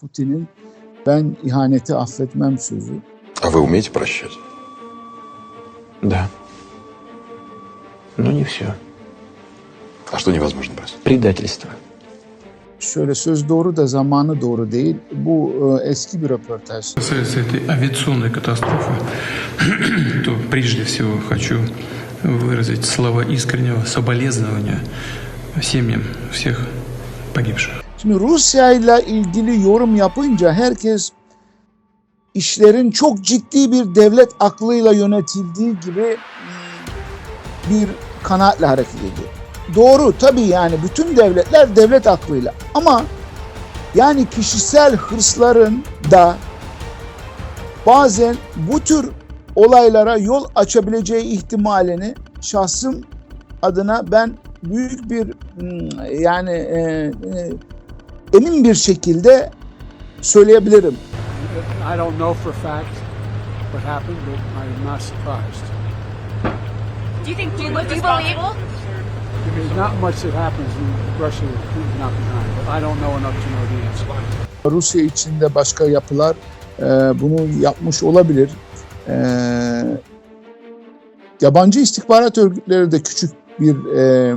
Putin'in ben ihaneti affetmem sözü. А вы умеете прощать? Да. Но не все. А что невозможно простить? Предательство. Şöyle söz doğru da zamanı doğru değil. Bu e, eski bir röportaj. касается этой авиационной катастрофы, то прежде всего хочу выразить слова искреннего соболезнования семьям всех погибших. Şimdi Rusya ile ilgili yorum yapınca herkes işlerin çok ciddi bir devlet aklıyla yönetildiği gibi hmm, bir kanaatle hareket ediyor. Doğru tabii yani bütün devletler devlet aklıyla ama yani kişisel hırsların da bazen bu tür olaylara yol açabileceği ihtimalini şahsım adına ben büyük bir hmm, yani e, e, emin bir şekilde söyleyebilirim. I don't know for fact what happened, but I'm not surprised. Do you think Putin was responsible? There's not much that happens in Russia Putin's not behind, but I don't know enough to know the answer. Rusya içinde başka yapılar e, bunu yapmış olabilir. E, yabancı istihbarat örgütleri de küçük bir e,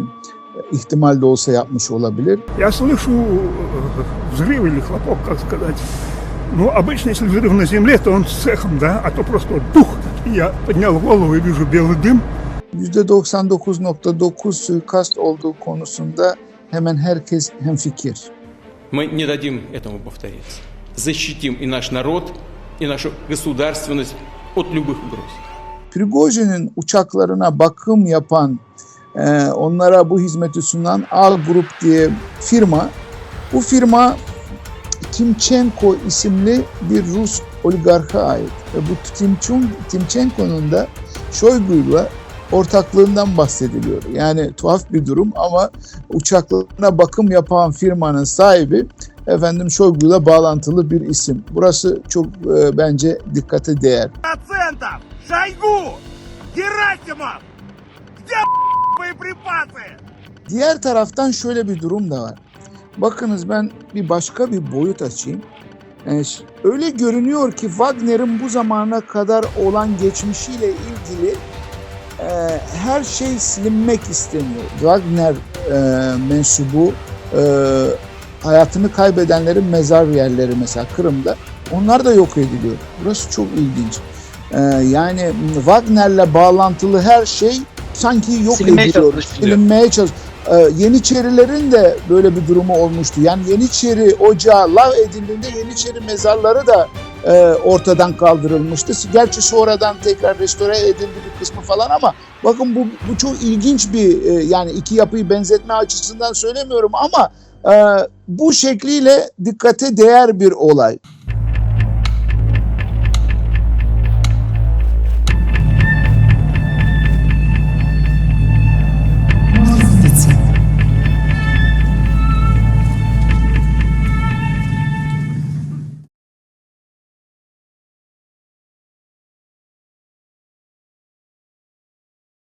ihtimal de olsa yapmış olabilir. Я слышу э, взрыв или хлопок, как сказать. Ну, обычно, если взрыв на земле, то он с цехом, да, а то просто вот дух. И Я поднял голову и вижу белый дым. %99.9 suikast olduğu konusunda hemen herkes hemfikir. Мы не дадим этому повториться. Защитим и наш народ, и нашу государственность от любых угроз. Prigojin'in uçaklarına bakım yapan, e, onlara bu hizmeti sunan Al Group diye firma, bu firma Timchenko isimli bir Rus oligarka ait. Ve bu Timchun, Timchenko'nun da Shoigu'yla ortaklığından bahsediliyor. Yani tuhaf bir durum ama uçaklarına bakım yapan firmanın sahibi efendim Shoigu'yla bağlantılı bir isim. Burası çok e, bence dikkate değer. процентов! Шойгу! Герасимов! Где боеприпасы? Diğer taraftan şöyle bir durum da var. Bakınız ben bir başka bir boyut açayım. Yani ş- öyle görünüyor ki Wagner'in bu zamana kadar olan geçmişiyle ilgili e, her şey silinmek isteniyor. Wagner e, mensubu e, hayatını kaybedenlerin mezar yerleri mesela Kırım'da onlar da yok ediliyor. Burası çok ilginç. E, yani Wagner'le bağlantılı her şey sanki yok Silinmeye ediliyor. Silinmeye çalış. Ee, Yeniçerilerin de böyle bir durumu olmuştu. Yani Yeniçeri ocağı lav edildiğinde Yeniçeri mezarları da e, ortadan kaldırılmıştı. Gerçi sonradan tekrar restore edildi bir kısmı falan ama bakın bu, bu çok ilginç bir e, yani iki yapıyı benzetme açısından söylemiyorum ama e, bu şekliyle dikkate değer bir olay.